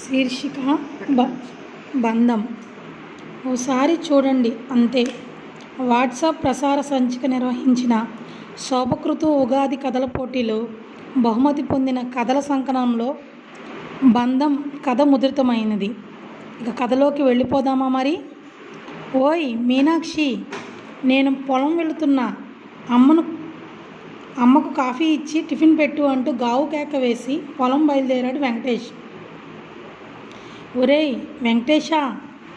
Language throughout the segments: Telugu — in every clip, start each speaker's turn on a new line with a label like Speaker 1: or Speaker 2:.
Speaker 1: శీర్షిక బ బంధం. ఓసారి చూడండి అంతే. వాట్సాప్ ప్రసార సంచిక నిర్వహించిన శోభకృతు ఉగాది కథల పోటీలో బహుమతి పొందిన కథల సంకలనంలో బంధం కథ ముద్రితమైనది. ఇక కథలోకి వెళ్ళిపోదామా మరి? ఓయ్ మీనాక్షి నేను పొలం వెళుతున్నా అమ్మను అమ్మకు కాఫీ ఇచ్చి టిఫిన్ పెట్టు అంటూ గావు కేక వేసి పొలం బయలుదేరాడు వెంకటేష్. ఒరేయ్ వెంకటేష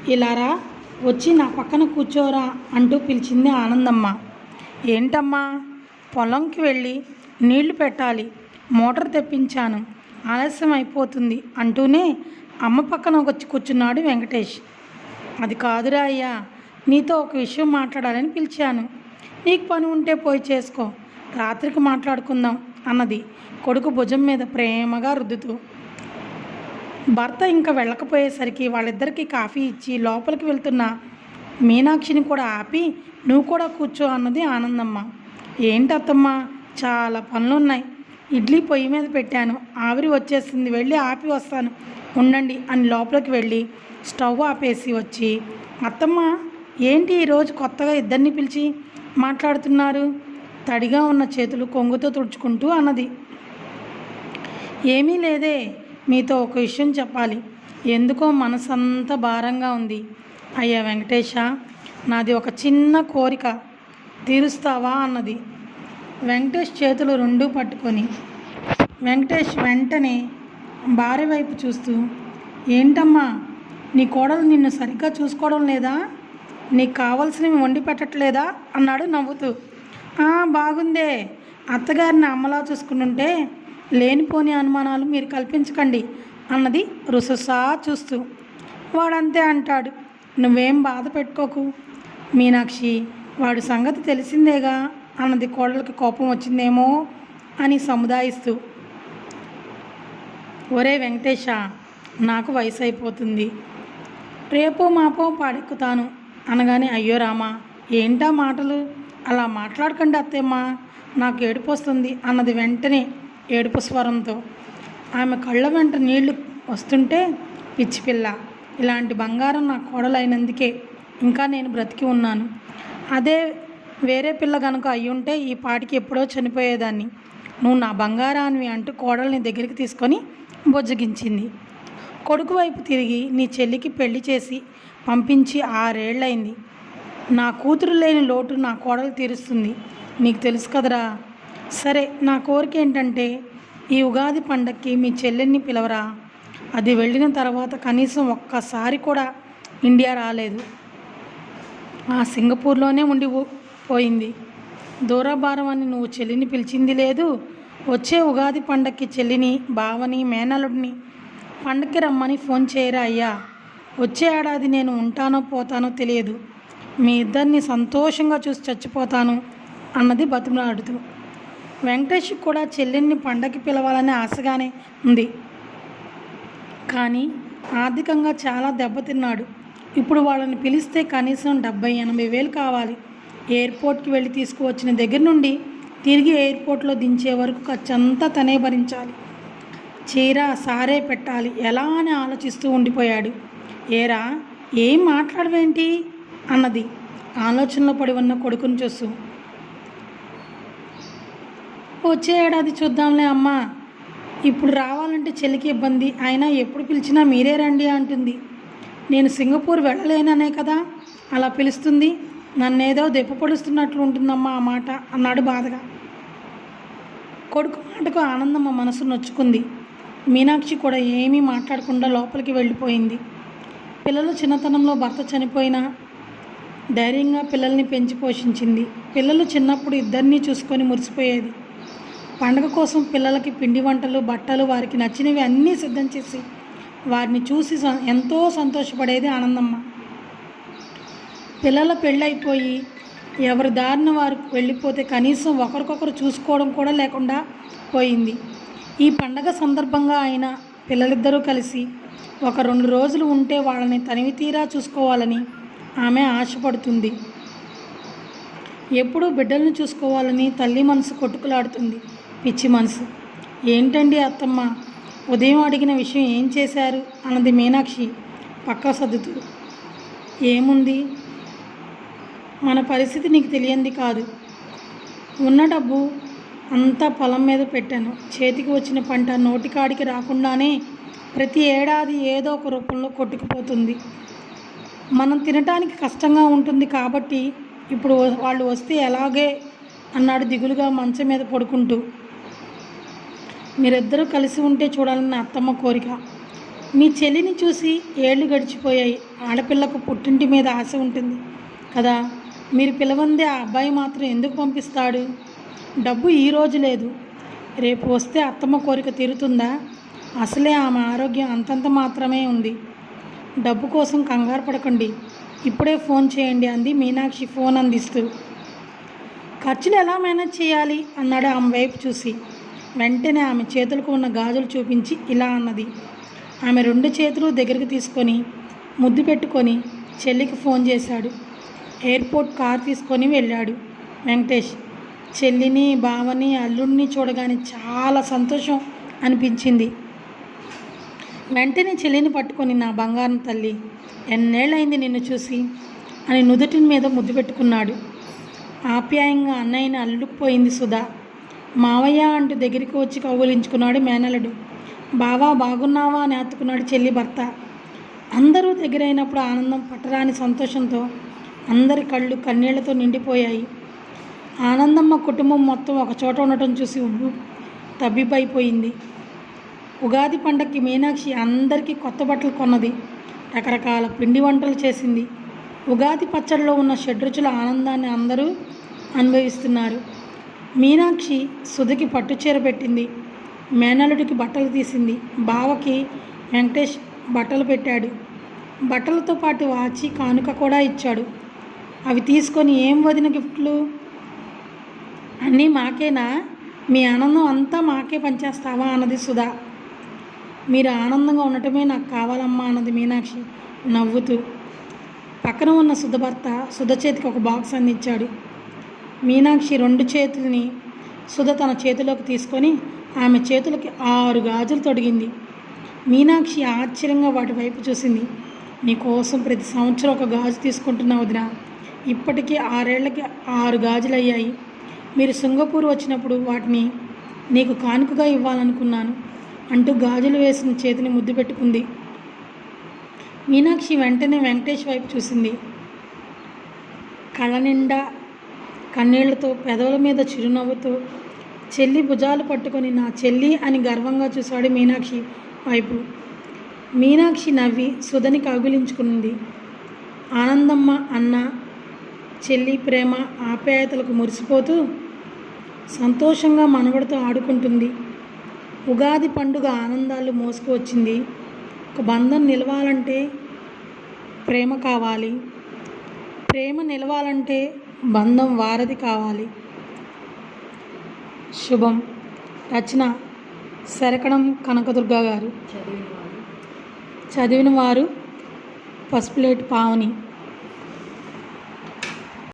Speaker 1: ఇలారా వచ్చి నా పక్కన కూర్చోరా అంటూ పిలిచింది ఆనందమ్మ. ఏంటమ్మా? పొలంకి వెళ్ళి నీళ్ళు పెట్టాలి మోటార్ తెప్పించాను ఆలస్యం అయిపోతుంది అంటూనే అమ్మ పక్కన వచ్చి కూర్చున్నాడు వెంకటేష్. అది కాదురా అయ్యా నీతో ఒక విషయం మాట్లాడాలని పిలిచాను. నీకు పని ఉంటే పోయి చేసుకో రాత్రికి మాట్లాడుకుందాం అన్నది కొడుకు భుజం మీద ప్రేమగా రుద్దుతూ. భర్త ఇంకా వెళ్ళకపోయేసరికి వాళ్ళిద్దరికీ కాఫీ ఇచ్చి లోపలికి వెళ్తున్న మీనాక్షిని కూడా ఆపి నువ్వు కూడా కూర్చో అన్నది ఆనందమ్మ. ఏంటి అత్తమ్మ? చాలా పనులున్నాయి. ఇడ్లీ పొయ్యి మీద పెట్టాను. ఆవిరి వచ్చేసింది. వెళ్ళి ఆపి వస్తాను. ఉండండి అని లోపలికి వెళ్ళి స్టవ్ ఆపేసి వచ్చి అత్తమ్మ ఏంటి ఈరోజు కొత్తగా ఇద్దరిని పిలిచి మాట్లాడుతున్నారు? తడిగా ఉన్న చేతులు కొంగుతో తుడుచుకుంటూ అన్నది. ఏమీ లేదే. మీతో ఒక విషయం చెప్పాలి. ఎందుకో మనసంతా భారంగా ఉంది. అయ్యా వెంకటేష నాది ఒక చిన్న కోరిక. తీరుస్తావా అన్నది. వెంకటేష్ చేతులు రెండూ పట్టుకొని వెంకటేష్ వెంటనే భార్య వైపు చూస్తూ ఏంటమ్మా నీ కోడలు నిన్ను సరిగ్గా చూసుకోవడం లేదా? నీకు కావాల్సినవి వండి పెట్టట్లేదా? అన్నాడు నవ్వుతూ. బాగుందే. అత్తగారిని అమ్మలా చూసుకుంటుంటే లేనిపోని అనుమానాలు మీరు కల్పించకండి అన్నది రుససా చూస్తూ వాడంతే అంటాడు. నువ్వేం బాధ పెట్టుకోకు. మీనాక్షి వాడి సంగతి తెలిసిందేగా? అన్నది కోడలికి కోపం వచ్చిందేమో అని సముదాయిస్తూ. ఒరే వెంకటేష నాకు వయసు అయిపోతుంది రేపో మాపో పాడెక్కుతాను. అనగానే అయ్యో రామా ఏంటా మాటలు? అలా మాట్లాడకండి అత్తేమ్మా నాకు ఏడుపు వస్తుంది అన్నది వెంటనే ఏడుపు స్వరంతో. ఆమె కళ్ళ వెంట నీళ్ళు వస్తుంటే పిచ్చి పిల్ల ఇలాంటి బంగారం నా కోడలైనందుకే ఇంకా నేను బ్రతికి ఉన్నాను. అదే వేరే పిల్ల కనుక అయ్యుంటే ఈ పాటికి ఎప్పుడో చనిపోయేదాన్ని. నువ్వు నా బంగారానివి అంటూ కోడల్ని దగ్గరికి తీసుకొని బొజ్జగించింది. కొడుకు వైపు తిరిగి నీ చెల్లికి పెళ్ళి చేసి పంపించి ఆరేళ్ళైంది. నా కూతురు లేని లోటు నా కోడలు తీరుస్తుంది. నీకు తెలుసు కదరా? సరే నా కోరిక ఏంటంటే ఈ ఉగాది పండక్కి మీ చెల్లెల్ని పిలవరా? అది వెళ్ళిన తర్వాత కనీసం ఒక్కసారి కూడా ఇండియా రాలేదు. ఆ సింగపూర్లోనే ఉండి పోయింది. దూరభారం అని నువ్వు చెల్లిని పిలిచింది లేదు. వచ్చే ఉగాది పండక్కి చెల్లిని బావని మేనలుడిని పండక్కి రమ్మని ఫోన్ చేయరా అయ్యా? వచ్చే ఏడాది నేను ఉంటానో పోతానో తెలియదు. మీ ఇద్దరిని సంతోషంగా చూసి చచ్చిపోతాను అన్నది బతిమలాడుతూ వెంకటేష్ కూడా చెల్లెల్ని పండగకి పిలవాలని ఆశగానే ఉంది. కానీ ఆర్థికంగా చాలా దెబ్బతిన్నాడు. ఇప్పుడు వాళ్ళని పిలిస్తే కనీసం డెబ్బై ఎనభై వేలు కావాలి. ఎయిర్పోర్ట్కి వెళ్ళి తీసుకువచ్చిన దగ్గర నుండి తిరిగి ఎయిర్పోర్ట్లో దించే వరకు ఖర్చంతా తనే భరించాలి. చీర సారే పెట్టాలి. ఎలా అని ఆలోచిస్తూ ఉండిపోయాడు. ఏరా ఏం మాట్లాడవేంటి? అన్నది. ఆలోచనలో పడి ఉన్న కొడుకుని చూస్తూ. వచ్చే ఏడాది చూద్దాంలే అమ్మా. ఇప్పుడు రావాలంటే చెల్లికి ఇబ్బంది. అయినా ఎప్పుడు పిలిచినా మీరే రండి అంటుంది. నేను సింగపూర్ వెళ్ళలేననే కదా? అలా పిలుస్తుంది. నన్నేదో దెప్పపడుస్తున్నట్లు ఉంటుందమ్మా ఆ మాట అన్నాడు బాధగా. కొడుకు మాటకు ఆనందమ్మ మనసు నొచ్చుకుంది. మీనాక్షి కూడా ఏమీ మాట్లాడకుండా లోపలికి వెళ్ళిపోయింది. పిల్లలు చిన్నతనంలో భర్త చనిపోయినా ధైర్యంగా పిల్లల్ని పెంచి పోషించింది. పిల్లలు చిన్నప్పుడు ఇద్దరినీ చూసుకొని మురిసిపోయేది. పండగ కోసం పిల్లలకి పిండి వంటలు బట్టలు వారికి నచ్చినవి అన్నీ సిద్ధం చేసి వారిని చూసి ఎంతో సంతోషపడేది ఆనందమ్మ. పిల్లల పెళ్ళైపోయి ఎవరి దారిన వారు వెళ్ళిపోతే కనీసం ఒకరికొకరు చూసుకోవడం కూడా లేకుండా పోయింది. ఈ పండగ సందర్భంగా ఆయన పిల్లలిద్దరూ కలిసి ఒక రెండు రోజులు ఉంటే వాళ్ళని తనివి తీరా చూసుకోవాలని ఆమె ఆశపడుతుంది. ఎప్పుడూ బిడ్డలను చూసుకోవాలని తల్లి మనసు కొట్టుకులాడుతుంది. పిచ్చి మనసు. ఏంటండి అత్తమ్మ? ఉదయం అడిగిన విషయం ఏం చేశారు? అన్నది మీనాక్షి పక్కా సర్దుతూ. ఏముంది? మన పరిస్థితి నీకు తెలియంది కాదు. ఉన్న డబ్బు అంతా పొలం మీద పెట్టాను. చేతికి వచ్చిన పంట నోటికాడికి రాకుండానే ప్రతి ఏడాది ఏదో ఒక రూపంలో కొట్టుకుపోతుంది. మనం తినటానికి కష్టంగా ఉంటుంది కాబట్టి ఇప్పుడు వాళ్ళు వస్తే ఎలాగే అన్నాడు దిగులుగా మంచం మీద పడుకుంటూ. మీరిద్దరూ కలిసి ఉంటే చూడాలన్న అత్తమ్మ కోరిక. మీ చెల్లిని చూసి ఏళ్ళు గడిచిపోయాయి. ఆడపిల్లకు పుట్టింటి మీద ఆశ ఉంటుంది. కదా? మీరు పిలవందే ఆ అబ్బాయి మాత్రం ఎందుకు పంపిస్తాడు? డబ్బు ఈ రోజు లేదు. రేపు వస్తే అత్తమ్మ కోరిక తీరుతుందా? అసలే ఆమె ఆరోగ్యం అంతంత మాత్రమే ఉంది. డబ్బు కోసం కంగారు పడకండి. ఇప్పుడే ఫోన్ చేయండి అంది మీనాక్షి ఫోన్ అందిస్తూ. ఖర్చులు ఎలా మేనేజ్ చేయాలి? అన్నాడు ఆమె వైపు చూసి. వెంటనే ఆమె చేతులకు ఉన్న గాజులు చూపించి ఇలా అన్నది. ఆమె రెండు చేతులు దగ్గరికి తీసుకొని ముద్దు పెట్టుకొని చెల్లికి ఫోన్ చేశాడు. ఎయిర్పోర్ట్ కార్ తీసుకొని వెళ్ళాడు. వెంకటేష్ చెల్లిని బావని అల్లుడిని చూడగానే చాలా సంతోషం అనిపించింది. వెంటనే చెల్లిని పట్టుకొని నా బంగారం తల్లి ఎన్నేళ్ళైంది నిన్ను చూసి? అని నుదుటి మీద ముద్దు పెట్టుకున్నాడు. ఆప్యాయంగా అన్నయ్యని అల్లుకుపోయింది సుధా. మావయ్య అంటూ దగ్గరికి వచ్చి కౌగులించుకున్నాడు మేనలుడు. బావా బాగున్నావా? అని ఆతుకున్నాడు చెల్లి భర్త. అందరూ దగ్గరైనప్పుడు ఆనందం పట్టరాని సంతోషంతో అందరి కళ్ళు కన్నీళ్ళతో నిండిపోయాయి. ఆనందమ్మ కుటుంబం మొత్తం ఒక చోట ఉండటం చూసి ఉబ్బు తబ్బిబ్బైపోయింది. ఉగాది పండక్కి మీనాక్షి అందరికీ కొత్త బట్టలు కొన్నది. రకరకాల పిండి వంటలు చేసింది. ఉగాది పచ్చడిలో ఉన్న షడ్రుచుల ఆనందాన్ని అందరూ అనుభవిస్తున్నారు. మీనాక్షి సుధకి పట్టుచీర పెట్టింది. మేనలుడికి బట్టలు తీసింది. బావకి వెంకటేష్ బట్టలు పెట్టాడు. బట్టలతో పాటు వాచి కానుక కూడా ఇచ్చాడు. అవి తీసుకొని ఏం వదిన గిఫ్ట్లు? అన్నీ మాకేనా? మీ ఆనందం అంతా మాకే పనిచేస్తావా? అన్నది సుధా. మీరు ఆనందంగా ఉండటమే నాకు కావాలమ్మా అన్నది మీనాక్షి నవ్వుతూ. పక్కన ఉన్న సుధ భర్త సుధ చేతికి ఒక బాక్స్ అందించాడు. మీనాక్షి రెండు చేతుల్ని సుధ తన చేతిలోకి తీసుకొని ఆమె చేతులకి ఆరు గాజులు తొడిగింది. మీనాక్షి ఆశ్చర్యంగా వాటి వైపు చూసింది. నీకోసం ప్రతి సంవత్సరం ఒక గాజు తీసుకుంటున్నా వదిన. ఇప్పటికీ ఆరేళ్ళకి ఆరు గాజులు అయ్యాయి మీరు సింగపూర్ వచ్చినప్పుడు వాటిని నీకు కానుకగా ఇవ్వాలనుకున్నాను అంటూ గాజులు వేసిన చేతిని ముద్దు పెట్టుకుంది. మీనాక్షి వెంటనే వెంకటేష్ వైపు చూసింది. కళ నిండా కన్నీళ్ళతో పెదవుల మీద చిరునవ్వుతో చెల్లి భుజాలు పట్టుకొని నా చెల్లి అని గర్వంగా చూశాడు మీనాక్షి వైపు. మీనాక్షి నవ్వి సుధని కగులించుకుంది ఆనందమ్మ అన్న చెల్లి ప్రేమ ఆప్యాయతలకు మురిసిపోతూ సంతోషంగా మనవడితో ఆడుకుంటుంది. ఉగాది పండుగ ఆనందాలు మోసుకువచ్చింది. ఒక బంధం నిలవాలంటే ప్రేమ కావాలి. ప్రేమ నిలవాలంటే బంధం వారధి కావాలి. శుభం. రచన శరకణం కనకదుర్గ గారు చదివిన వారు పసుపులేటి పావని.